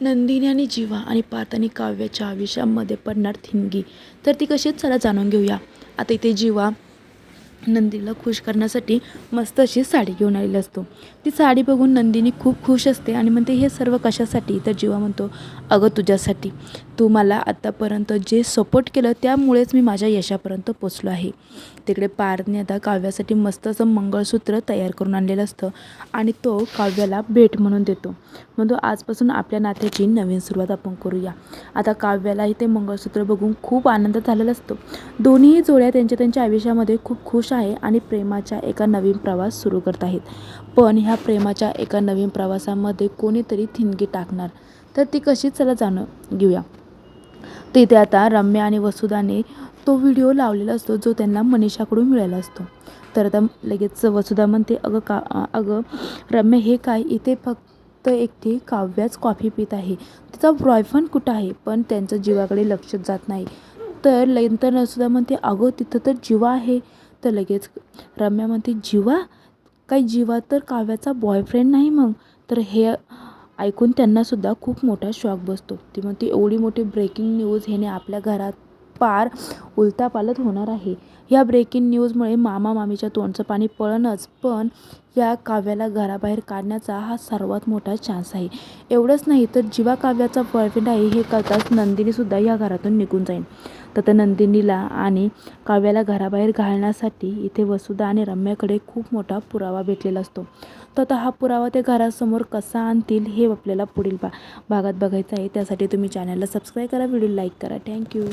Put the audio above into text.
नंदिनी आणि जीवा आणि पार्थ आणि काव्याच्या आयुष्यामध्ये पडणार थिंगी. तर ती कशीच चला जाणून घेऊया. आता इथे जीवा नंदीला खुश करण्यासाठी मस्त अशी साडी घेऊन आलेली असतो. ती साडी बघून नंदिनी खूप खुश असते आणि म्हणते हे सर्व कशासाठी? तर जीवा म्हणतो अगं तुझ्यासाठी. तू मला आत्तापर्यंत जे सपोर्ट केलं त्यामुळेच मी माझ्या यशापर्यंत पोचलो आहे. तिकडे पारने आता काव्यासाठी मस्त असं मंगळसूत्र तयार करून आणलेलं असतं आणि तो काव्याला भेट म्हणून देतो. म्हणतो आजपासून आपल्या नात्याची नवीन सुरुवात आपण करूया. आता काव्यालाही ते मंगळसूत्र बघून खूप आनंद झालेला असतो. दोन्ही जोड्या त्यांच्या त्यांच्या आयुष्यामध्ये खूप खुश आहे आणि प्रेमाच्या एका नवीन प्रवास सुरू करत आहेत. पण ह्या प्रेमाच्या एका नवीन प्रवासामध्ये कोणीतरी थिणगी टाकणार. तर ती कशी चला जाणं? घेऊया. तिथे आता रम्या आणि वसुधाने तो व्हिडिओ लावलेला असतो जो त्यांना मनीषाकडून मिळाला असतो. तर आता लगेच वसुधा म्हणते अगं का अगं रम्या हे काय? इथे फक्त एकटी काव्याच कॉफी पित आहे. तिचा बॉयफ्रेंड कुठं आहे? पण त्यांचं जीवाकडे लक्ष जात नाही. तर नंतर वसुधा म्हणते अगं तिथं तर जीवा आहे. तर लगेच रम्या म्हणते जीवा? काही जीवा तर काव्याचा बॉयफ्रेंड नाही मग? तर हे ऐकून त्यांनासुद्धा खूप मोठा शॉक बसतो. ती म्हणते एवढी मोठी ब्रेकिंग न्यूज ह्याने आपल्या घरात पार उलतापालत होणार आहे. ह्या ब्रेकिंग न्यूजमुळे मामा मामीच्या तोंडचं पाणी पळणच पण या काव्याला घराबाहेर काढण्याचा हा सर्वात मोठा चान्स आहे. एवढंच नाही तर जीवा काव्याचा बॉयफ्रेंड आहे हे कळताच नंदिनीसुद्धा या घरातून निघून जाईल तर त्या नंदिनीला आणि काव्याला घराबाहेर घालण्यासाठी इथे वसुधा आणि रम्याकडे खूप मोठा पुरावा भेटलेला असतो. तर हा पुरावा ते घरासमोर कसा आणतील हे आपल्याला पुढील बा भागात बघायचं आहे. त्यासाठी तुम्ही चॅनलला सबस्क्राईब करा व्हिडिओ लाईक करा. थँक्यू